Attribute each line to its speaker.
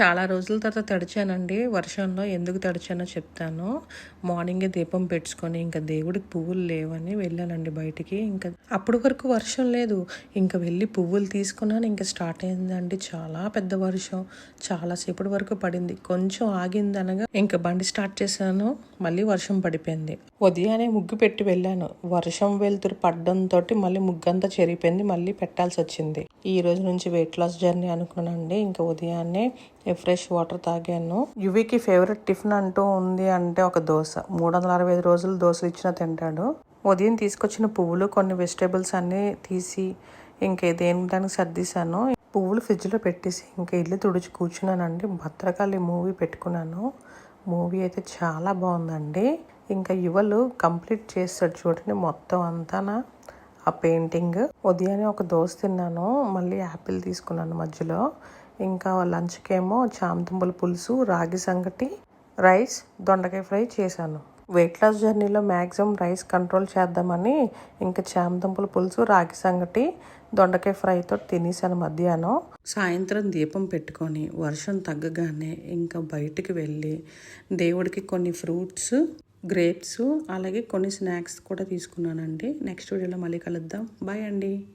Speaker 1: చాలా రోజుల తర్వాత తడిచానండి. వర్షంలో ఎందుకు తడిచానో చెప్తాను. మార్నింగే దీపం పెట్టుకొని ఇంకా దేవుడికి పువ్వులు లేవని వెళ్ళానండి బయటికి. ఇంకా అప్పటి వరకు వర్షం లేదు. ఇంకా వెళ్ళి పువ్వులు తీసుకున్నాను. ఇంకా స్టార్ట్ అయిందండి. చాలా పెద్ద వర్షం. చాలాసేపటి వరకు పడింది. కొంచెం ఆగింది అనగా ఇంకా బండి స్టార్ట్ చేశాను. మళ్ళీ వర్షం పడిపోయింది. ఉదయాన్నే ముగ్గు పెట్టి వెళ్ళాను. వర్షం వెళ్తురు పడ్డంతో మళ్ళీ ముగ్గంతా చెరిగిపోయింది. మళ్ళీ పెట్టాల్సి వచ్చింది. ఈ రోజు నుంచి వెయిట్ లాస్ జర్నీ అనుకున్నానండి. ఇంకా ఉదయాన్నే ఫ్రెష్ వాటర్ తాగాను. యువికి ఫేవరెట్ టిఫిన్ అంటూ ఉంది అంటే ఒక దోశ. మూడు వందల అరవై ఐదు రోజులు దోశలు ఇచ్చినా తింటాడు. ఉదయం తీసుకొచ్చిన పువ్వులు కొన్ని వెజిటేబుల్స్ అన్నీ తీసి ఇంకా దేని దానికి సర్దిశాను. పువ్వులు ఫ్రిడ్జ్లో పెట్టేసి ఇంకా ఇల్లు తుడిచి కూర్చున్నానండి. భద్రకాళి మూవీ పెట్టుకున్నాను. మూవీ అయితే చాలా బాగుందండి. ఇంకా యువలు కంప్లీట్ చేస్తాడు చూడండి మొత్తం అంతానా. ఆ పెయింటింగ్. ఉదయాన్నే ఒక దోశ తిన్నాను. మళ్ళీ యాపిల్ తీసుకున్నాను మధ్యలో. ఇంకా లంచ్కేమో ఏమో పులుసు రాగి సంగటి రైస్ దొండకాయ ఫ్రై చేశాను. వెయిట్ లాస్ జర్నీలో మ్యాక్సిమం రైస్ కంట్రోల్ చేద్దామని ఇంకా చామదుంపల పులుసు రాగి సంగటి దొండకాయ ఫ్రైతో తినేసాను మధ్యాహ్నం. సాయంత్రం దీపం పెట్టుకొని వర్షం తగ్గగానే ఇంకా బయటికి వెళ్ళి దేవుడికి కొన్ని ఫ్రూట్స్ గ్రేప్స్ అలాగే కొన్ని స్నాక్స్ కూడా తీసుకున్నానండి. నెక్స్ట్ వీడియోలో మళ్ళీ కలుద్దాం. బాయ్ అండి.